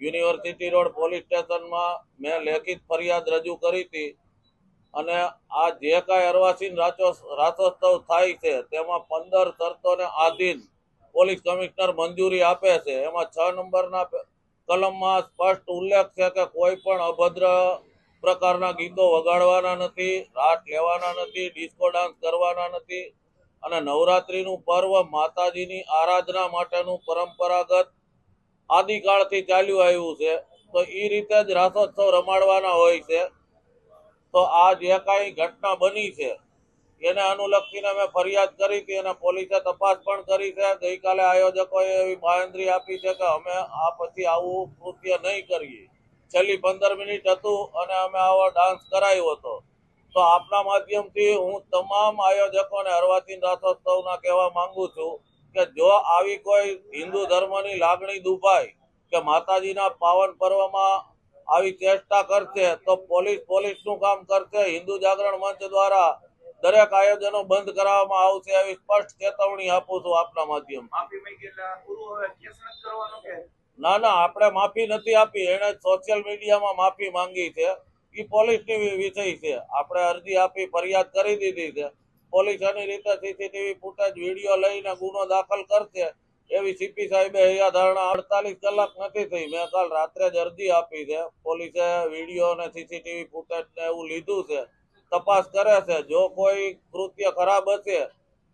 University road police સ્ટેશનમાં મેં લેખિત ફરિયાદ રજૂ કરી હતી અને આ જે કાંઈ અરવાસીન રાસોત્સવ થાય છે, તેમાં પંદર શરતોને આધીન પોલીસ કમિશનર મંજૂરી આપે છે. એમાં છ નંબરના કલમમાં સ્પષ્ટ ઉલ્લેખ છે કે કોઈ પણ અભદ્ર પ્રકારના ગીતો વગાડવાના નથી રાસ લેવાના નથી, ડિસ્કો ડાન્સ કરવાના નથી અને નવરાત્રિનું પર્વ માતાજીની આરાધના માટેનું પરંપરાગત આદિકાળથી ચાલ્યું આવ્યું છે, તો એ રીતે જ રાસોત્સવ રમાડવાના હોય છે. તો આ જે કાંઈ ઘટના બની છે, એને અનુલક્ષીને મેં ફરિયાદ કરી હતી અને પોલીસે તપાસ પણ કરી છે. ગઈકાલે આયોજકોએ એવી બાંયધરી આપી છે કે અમે આ પછી આવું કૃત્ય નહીં કરીએ. છેલ્લી પંદર મિનિટ હતું અને અમે આવો ડાન્સ કરાયો હતો. તો આપના માધ્યમથી હું તમામ આયોજકોને અર્વાચીન રાસોત્સવના કહેવા માંગુ છું. કે જો આવી કોઈ હિન્દુ ધર્મની લાગણી દુભાય કે માતાજીના પાવન પર્વમાં આવી ચેષ્ટા કરશે તો પોલીસ પોલીસનું કામ કરશે? હિન્દુ જાગરણ મંચ દ્વારા દરેક આયોજનો બંધ કરાવવામાં આવશે એવી સ્પષ્ટ ચેતવણી આપું છું આપના માધ્યમ માફી માંગી એટલે પૂરું હવે કેસ નથી કરવાનો કે? ના ના આપણે માફી નથી આપી. એને સોશિયલ મીડિયામાં માફી માંગી છે. એ પોલીસની વિ- વિષય છે. આપણે અરજી આપી ફરિયાદ કરી દીધી છે. પોલીસ રીતે સીસીટીવી ફૂટેજ વીડિયો લઈને ગુનો દાખલ કરશે. એવી સીપી સાહેબે અહીંયા ધારણા અડતાલીસ કલાક નથી થઈ. મેં કાલ રાત્રે જ અરજી આપી છે. પોલીસે વીડિયો અને સીસીટીવી ફૂટેજ ને એવું લીધું છે. તપાસ કરે છે. જો કોઈ કૃત્ય ખરાબ હશે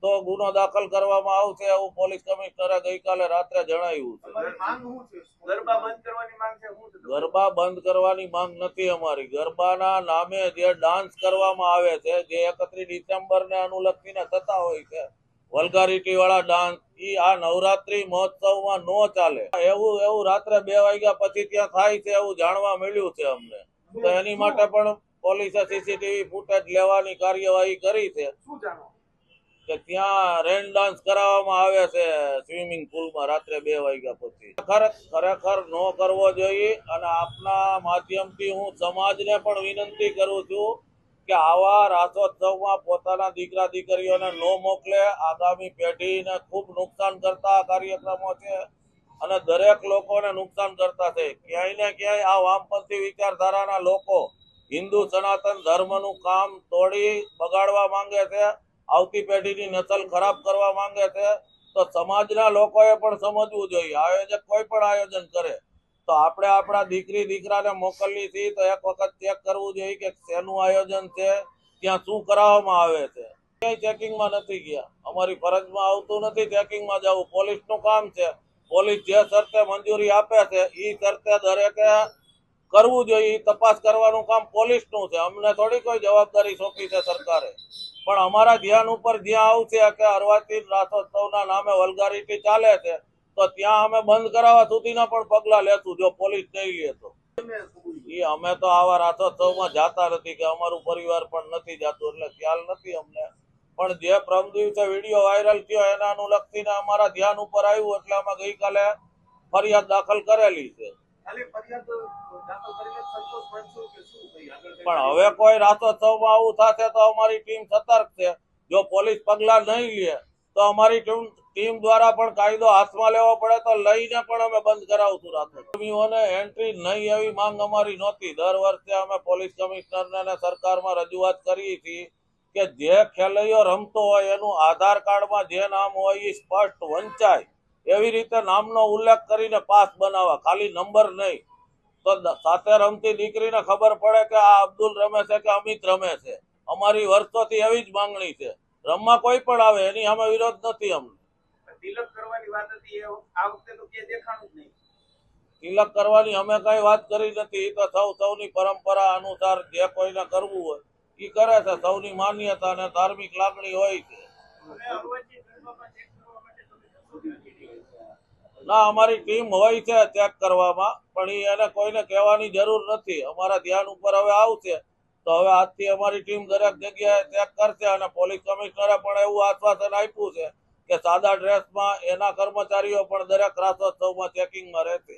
તો ગુનો દાખલ કરવામાં આવશે એવું પોલીસ કમિશનરે ગઈકાલે રાત્રે જણાવ્યું છે. તમારી માંગ શું છે? ગરબા બંધ કરવાની માંગ છે શું છે તમારી? ગરબા બંધ કરવાની માંગ નથી અમારી. ગરબાના નામે જે ડાન્સ કરવામાં આવે છે જે એકત્રીસ ડિસેમ્બર ને અનુલક્ષીને થતા હોય છે વલગારીટી વાળા ડાન્સ ઈ આ નવરાત્રી મહોત્સવમાં નો ચાલે. એવું એવું રાત્રે બે વાગ્યા પછી ત્યાં થાય છે એવું જાણવા મળ્યું છે અમને. તો એની માટે પણ પોલીસે સીસીટીવી ફૂટેજ લેવાની કાર્યવાહી કરી છે. શું જાણો? કે ત્યાં રેન ડાન્સ કરાવવામાં આવે છે સ્વિમિંગ પુલમાં રાત્રે બે વાગ્યા પછી. ખરેખર નો કરવો જોઈએ અને આપના માધ્યમથી હું સમાજને પણ વિનંતી કરું છું કે આવા રાસોત્સવમાં પોતાના દીકરા દીકરીઓને ન મોકલે. આગામી પેઢીને ખૂબ નુકસાન કરતા કાર્યક્રમો છે અને દરેક લોકોને નુકસાન કરતા છે. ક્યાંય ને ક્યાંય આ વામપંથી વિચારધારાના લોકો હિન્દુ સનાતન ધર્મનું કામ તોડી બગાડવા માંગે છે. આવતી પેઢીની નસલ ખરાબ કરવા માંગે છે, તો સમાજના લોકોએ પણ સમજવું જોઈએ. આયોજક કોઈ પણ આયોજન કરે, તો આપણે આપણા દીકરી, દીકરાને મોકલી છીએ તો એક વખત ચેક કરવું જોઈએ કે શેનું આયોજન છે, ત્યાં શું કરાવવામાં આવે છે. ક્યાંય ચેકિંગમાં નથી ગયા. અમારી ફરજમાં આવતું નથી ચેકિંગમાં જવું. પોલીસનું કામ છે. પોલીસ જે શરતે મંજૂરી આપે છે એ શરતે દરેકે કરવું જોઈએ. તપાસ કરવાનું કામ પોલીસનું છે. અમને થોડી કોઈ જવાબદારી સોંપી છે સરકારે. પણ અમારા ધ્યાન ઉપર જ્યાં આવશે કે અર્વાચીન રાસોત્સવના નામે વલગારીટી ચાલે છે, તો ત્યાં અમે બંધ કરાવવા સુધીના પણ પગલા લેશું, જો પોલીસ લે તો. એ અમે તો આવા રાસોત્સવમાં જાતા નથી કે અમારું પરિવાર પણ નથી જાતું, એટલે ખ્યાલ નથી અમને. પણ જે પ્રમ દિવસે વીડિયો વાયરલ થયો એના અનુલક્ષીને અમારા ધ્યાન ઉપર આવ્યું, એટલે અમે ગઈકાલે ફરિયાદ દાખલ કરેલી છે. પણ હવે કોઈ રાસોત્સવમાં આવું થશે તો અમારી ટીમ સતર્ક છે. જો પોલીસ પગલા નહીં લે, તો અમારી ટીમ દ્વારા પણ કાયદો હાથમાં લેવો પડે તો લઈને પણ અમે બંધ કરાવશું રાસોત્સવીઓને એન્ટ્રી નહીં એવી માંગ અમારી નહોતી. દર વર્ષે અમે પોલીસ કમિશનરને અને સરકારમાં રજૂઆત કરી હતી કે જે ખેલૈયો રમતો હોય એનું આધાર કાર્ડમાં જે નામ હોય એ સ્પષ્ટ વંચાય. એવી રીતે નામનો ઉલ્લેખ કરીને પાસ બનાવવા. ખાલી નંબર નહીં. તો સાથે રમતી દીકરીને ખબર પડે કે આ અબ્દુલ રમે છે કે અમિત રમે છે. અમારી વર્ષોથી એવી જ માંગણી છે. રમવા કોઈ પણ આવે એની અમે વિરોધ નથી અમને. તિલક કરવાની વાત હતી એ આ વખતે તો કે દેખાણું જ નહીં. તિલક કરવાની અમે કઈ વાત કરી નથી. તો સૌ સૌની પરંપરા અનુસાર જે કોઈને કરવું હોય એ કરે છે. સૌની માન્યતા અને ધાર્મિક લાગણી હોય છે. ના, અમારી ટીમ હોય છે ચેક કરવામાં, પણ એને કોઈને કહેવાની જરૂર નથી. અમારા ધ્યાન ઉપર હવે આવશે. તો હવે આજથી અમારી ટીમ દરેક જગ્યાએ ચેક કરશે અને પોલીસ કમિશનરે પણ એવું આશ્વાસન આપ્યું છે કે સાદા ડ્રેસમાં એના કર્મચારીઓ પણ દરેક રાસોત્સવમાં ચેકિંગમાં રહેશે.